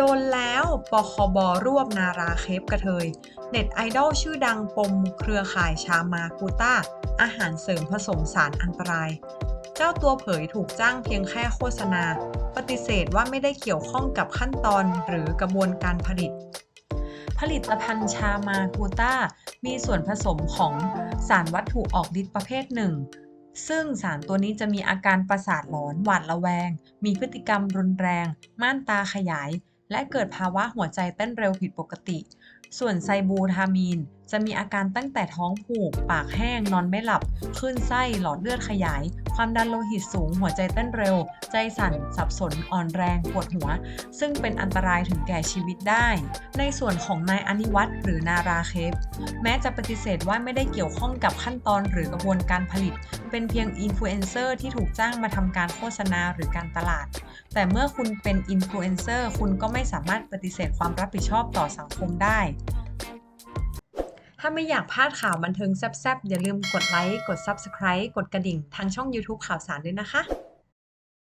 ดนแล้วปคบรวบนาราเคปกระเทย เน็ตไอดอลชื่อดังปมเครือข่ายชามากูต้า อาหารเสริมผสมสารอันตราย เจ้าตัวเผยถูกจ้างเพียงแค่โฆษณา ปฏิเสธว่าไม่ได้เกี่ยวข้องกับขั้นตอนหรือกระบวนการผลิต ผลิตภัณฑ์ชามากูต้า มีส่วนผสมของสารวัตถุออกฤทธิ์ประเภทหนึ่งซึ่งสารตัวนี้จะมีอาการประสาทหลอนหวาดระแวง มีพฤติกรรมรุนแรง ม่านตาขยาย และเกิดภาวะหัวใจเต้นเร็วผิดปกติ ส่วนไซบูทามีน จะมีอาการตั้งแต่ท้องผูก ปากแห้ง นอนไม่หลับ คลื่นไส้ หลอดเลือดขยาย ความดันโลหิตสูง หัวใจเต้นเร็ว ใจสั่น สับสน อ่อนแรง ปวดหัว ซึ่งเป็นอันตรายถึงแก่ชีวิตได้ ในส่วนของนายอนิวัตรหรือนาราเคปแม้จะปฏิเสธว่าไม่ได้เกี่ยวข้องกับขั้นตอนหรือกระบวนการผลิต เป็นเพียงอินฟลูเอนเซอร์ที่ถูกจ้างมาทำการโฆษณาหรือการตลาด แต่เมื่อคุณเป็นอินฟลูเอนเซอร์คุณก็ไม่สามารถปฏิเสธความรับผิดชอบต่อสังคมได้ ถ้าไม่อยากพลาดข่าวบันเทิงแซ่บๆ อย่าลืมกดไลค์ กด Subscribe กดกระดิ่งทางช่อง YouTube ข่าวสารด้วยนะคะ